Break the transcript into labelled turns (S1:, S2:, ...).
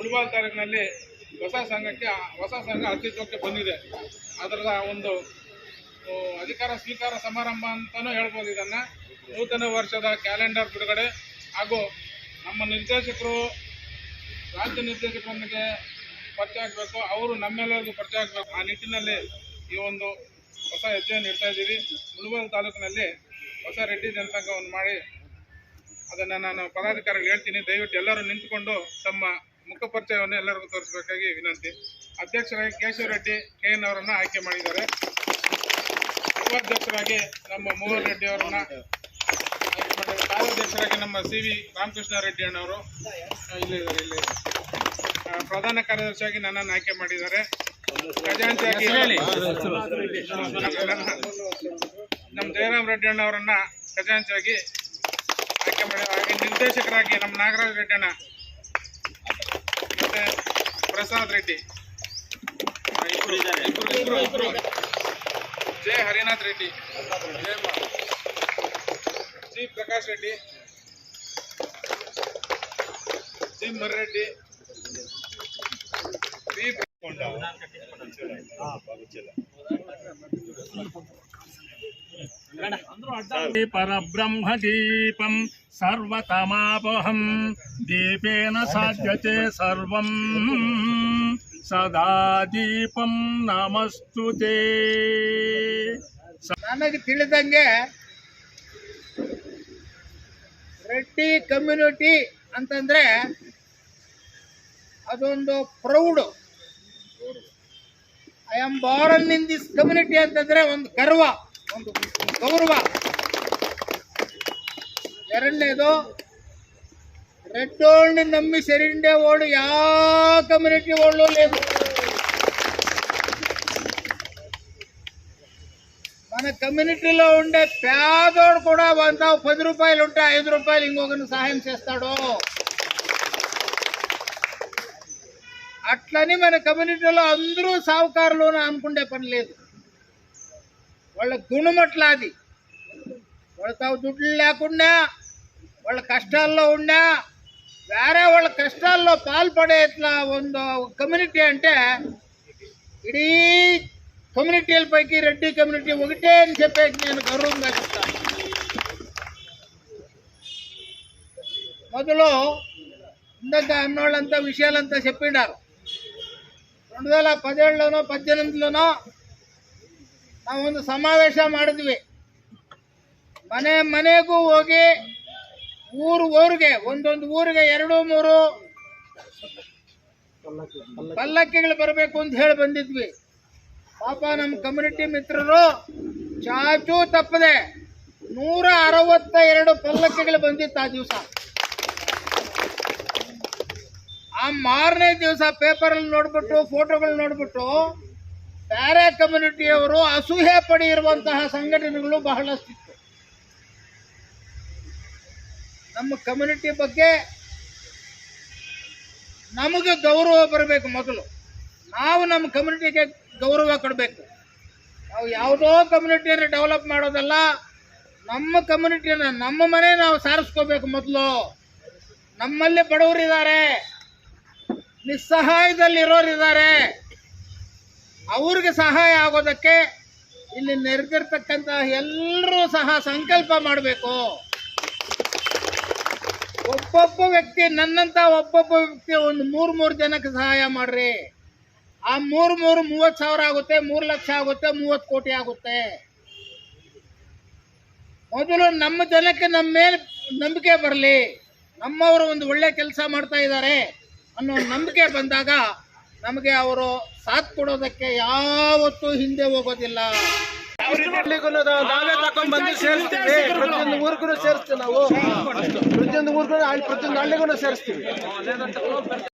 S1: ಮುಳಬಾಲ್ ತಾಲೂಕಿನಲ್ಲಿ ಹೊಸ ಸಂಘಕ್ಕೆ, ಹೊಸ ಸಂಘ ಅಸ್ತಿತ್ವಕ್ಕೆ ಬಂದಿದೆ. ಅದರ ಒಂದು ಅಧಿಕಾರ ಸ್ವೀಕಾರ ಸಮಾರಂಭ ಅಂತಲೂ ಹೇಳ್ಬೋದು ಇದನ್ನು. ನೂತನ ವರ್ಷದ ಕ್ಯಾಲೆಂಡರ್ ಬಿಡುಗಡೆ. ಹಾಗೂ ನಮ್ಮ ನಿರ್ದೇಶಕರು, ರಾಜ್ಯ ನಿರ್ದೇಶಕರೊಂದಿಗೆ ಪರಿಚಯ ಆಗಬೇಕು. ಅವರು ನಮ್ಮೆಲ್ಲರಿಗೂ ಪರಿಚಯ ಆಗಬೇಕು. ಆ ನಿಟ್ಟಿನಲ್ಲಿ ಈ ಒಂದು ಹೊಸ ಹೆಜ್ಜೆಯನ್ನು ಇಡ್ತಾ ಇದ್ದೀವಿ. ಮುಳಬಾಲ್ ತಾಲೂಕಿನಲ್ಲಿ ಹೊಸ ರೆಡ್ಡಿ ಜನಸಂಘವನ್ನು ಮಾಡಿ ಅದನ್ನು ನಾನು ಪದಾಧಿಕಾರಿಗಳು ಹೇಳ್ತೀನಿ. ದಯವಿಟ್ಟು ಎಲ್ಲರೂ ನಿಂತುಕೊಂಡು ತಮ್ಮ ಮುಖ ಪರಿಚಯವನ್ನು ಎಲ್ಲರಿಗೂ ತೋರಿಸಬೇಕಾಗಿ ವಿನಂತಿ. ಅಧ್ಯಕ್ಷರಾಗಿ ಕೇಶವ ರೆಡ್ಡಿ ಕೆ ಎನ್ ಅವರನ್ನು ಆಯ್ಕೆ ಮಾಡಿದ್ದಾರೆ. ಉಪಾಧ್ಯಕ್ಷರಾಗಿ ನಮ್ಮ ಮೋಹನ್ ರೆಡ್ಡಿ ಅವರನ್ನ ಆಯ್ಕೆ ಮಾಡಿದ್ದಾರೆ. ಕಾರ್ಯಾಧ್ಯಕ್ಷರಾಗಿ ನಮ್ಮ ಸಿ ವಿ ರಾಮಕೃಷ್ಣ ರೆಡ್ಡಿ ಅಣ್ಣವರು ಇಲ್ಲಿದ್ದಾರೆ ಇಲ್ಲೇ ಪ್ರಧಾನ ಕಾರ್ಯದರ್ಶಿಯಾಗಿ ನನ್ನನ್ನು ಆಯ್ಕೆ ಮಾಡಿದ್ದಾರೆ. ಖಜಾಂಚಿಯಾಗಿ ನಮ್ಮ ಜಯರಾಮ್ ರೆಡ್ಡಿ ಅಣ್ಣವರನ್ನ ಖಜಾಂಚಿಯಾಗಿ ಆಯ್ಕೆ ಮಾಡಿದ್ದಾರೆ. ಹಾಗೆ ನಿರ್ದೇಶಕರಾಗಿ ನಮ್ಮ ನಾಗರಾಜ್ ರೆಡ್ಡಿ ಅಣ್ಣ ಮತ್ತೆ ಪ್ರಸಾದ್ ರೆಡ್ಡಿ ಆ, ಇಬ್ರು ಇಬ್ರು ಇಬ್ರು ಇಬ್ರು ಜೆ ಹರಿನಾಥ್ ರೆಡ್ಡಿ ಜೆ ಮ- G Prakash Reddy G Marreddy B
S2: పరబ్రహ్మదీపం ಸರ್ವತಮಾಪಹಂ ದೀಪೇನ ಸಾಧ್ಯತೆ ಸರ್ವಂ ಸದಾ ದೀಪಂ ನಮಸ್ತು
S3: ನನಗೆ ತಿಳಿದಂಗೆ ರೆಡ್ಡಿ ಕಮ್ಯುನಿಟಿ ಅಂತಂದ್ರೆ ಅದೊಂದು proud. I am born in this community ಅಂತಂದ್ರೆ ಒಂದು ಗರ್ವ, ಒಂದು ಗೌರವ. ఎరండేదో రెడ్డోళ్ళని నమ్మి సరిండే వాడు యా కమ్యూనిటీ వాళ్ళు లేదు మన కమ్యూనిటీలో ఉండే పేదోడు కూడా వంద పది రూపాయలు ఉంటే ఐదు రూపాయలు ఇంకొకరిని సహాయం చేస్తాడు. అట్లని మన కమ్యూనిటీలో అందరూ సాహుకారులోనూ అనుకుండే పని లేదు. వాళ్ళ గుణం అట్లా అది. వాళ్ళ తావు దుడ్లు లేకుండా వాళ్ళ కష్టాల్లో ఉన్నా వేరే వాళ్ళ కష్టాల్లో పాల్పడే ఇట్లా ಒಂದು కమ్యూనిటీ అంటే ఇడీ కమ్యూనిటీల పైకి రెడ్డి కమ్యూనిటీ ఒకటే అని చెప్పేసి నేను గౌరవంగా చెప్తాను మొదలు ఇందాక అన్నోళ్ళంతా విషయాలంతా చెప్పిండారు రెండు వేల పదిహేడులోనో పద్దెనిమిదిలోనో ನಾವು ಒಂದು ಸಮಾವೇಶ ಮಾಡಿದ್ವಿ ಮನೆ ಮನೆಗೂ ಹೋಗಿ ಊರು ಊರಿಗೆ, ಒಂದೊಂದು ಊರಿಗೆ ಎರಡು ಮೂರು ಪಲ್ಲಕ್ಕಿಗಳು ಬರಬೇಕು ಅಂತ ಹೇಳಿ ಬಂದಿದ್ವಿ. ಪಾಪ ನಮ್ಮ ಕಮ್ಯುನಿಟಿ ಮಿತ್ರರು ಚಾಚು ತಪ್ಪದೆ ನೂರ ಅರವತ್ತ ಎರಡು ಪಲ್ಲಕ್ಕಿಗಳು ಬಂದಿತ್ತು ಆ ದಿವಸ. ಆ ಮಾರನೇ ದಿವಸ ಪೇಪರಲ್ಲಿ ನೋಡ್ಬಿಟ್ಟು ಫೋಟೋಗಳು ನೋಡ್ಬಿಟ್ಟು ಬೇರೆ ಕಮ್ಯುನಿಟಿಯವರು ಅಸೂಹೆ ಪಡೆಯಿರುವಂತಹ ಸಂಘಟನೆಗಳು ಬಹಳಷ್ಟಿತ್ತು. ನಮ್ಮ ಕಮ್ಯುನಿಟಿ ಬಗ್ಗೆ ನಮಗೆ ಗೌರವ ಬರಬೇಕು ಮೊದಲು. ನಾವು ನಮ್ಮ ಕಮ್ಯುನಿಟಿಗೆ ಗೌರವ ಕೊಡಬೇಕು. ನಾವು ಯಾವುದೋ ಕಮ್ಯುನಿಟಿಯನ್ನು ಡೆವಲಪ್ ಮಾಡೋದಲ್ಲ, ನಮ್ಮ ಕಮ್ಯುನಿಟಿಯನ್ನು ನಮ್ಮ ಮನೆ ನಾವು ಸಾರಿಸ್ಕೋಬೇಕು ಮೊದಲು. ನಮ್ಮಲ್ಲಿ ಬಡವರಿದ್ದಾರೆ, ನಿಸ್ಸಹಾಯದಲ್ಲಿರೋರಿದ್ದಾರೆ. ಅವ್ರಿಗೆ ಸಹಾಯ ಆಗೋದಕ್ಕೆ ಇಲ್ಲಿ ನೆರೆದಿರ್ತಕ್ಕಂತಹ ಎಲ್ಲರೂ ಸಹ ಸಂಕಲ್ಪ ಮಾಡಬೇಕು. ಒಬ್ಬೊಬ್ಬ ವ್ಯಕ್ತಿ, ನನ್ನಂತ ಒಬ್ಬೊಬ್ಬ ವ್ಯಕ್ತಿ ಒಂದು ಮೂರು ಮೂರು ಜನಕ್ಕೆ ಸಹಾಯ ಮಾಡ್ರಿ. ಆ ಮೂರು ಮೂರು ಮೂವತ್ತು ಸಾವಿರ ಆಗುತ್ತೆ, ಮೂರ್ ಲಕ್ಷ ಆಗುತ್ತೆ ಮೂವತ್ತು ಕೋಟಿ ಆಗುತ್ತೆ. ಮೊದಲು ನಮ್ಮ ಜನಕ್ಕೆ ನಮ್ಮ ಮೇಲೆ ನಂಬಿಕೆ ಬರಲಿ. ನಮ್ಮವರು ಒಂದು ಒಳ್ಳೆ ಕೆಲಸ ಮಾಡ್ತಾ ಇದ್ದಾರೆ ಅನ್ನೋ ನಂಬಿಕೆ ಬಂದಾಗ ನಮಗೆ ಅವರು ಸಾಥ್ ಕೊಡೋದಕ್ಕೆ ಯಾವತ್ತೂ ಹಿಂದೆ ಹೋಗೋದಿಲ್ಲ.
S4: ನಾವೇ ತಕೊಂಡ್ ಬಂದು ಸೇರಿಸ್ತೀವಿ. ಪ್ರತಿಯೊಂದು ಊರಿಗೂ ಸೇರಿಸ್ತೀವಿ ನಾವು. ಪ್ರತಿಯೊಂದು ಊರಿಗೂ ಪ್ರತಿಯೊಂದು ಹಳ್ಳಿಗೂ ಸೇರಿಸ್ತೀವಿ.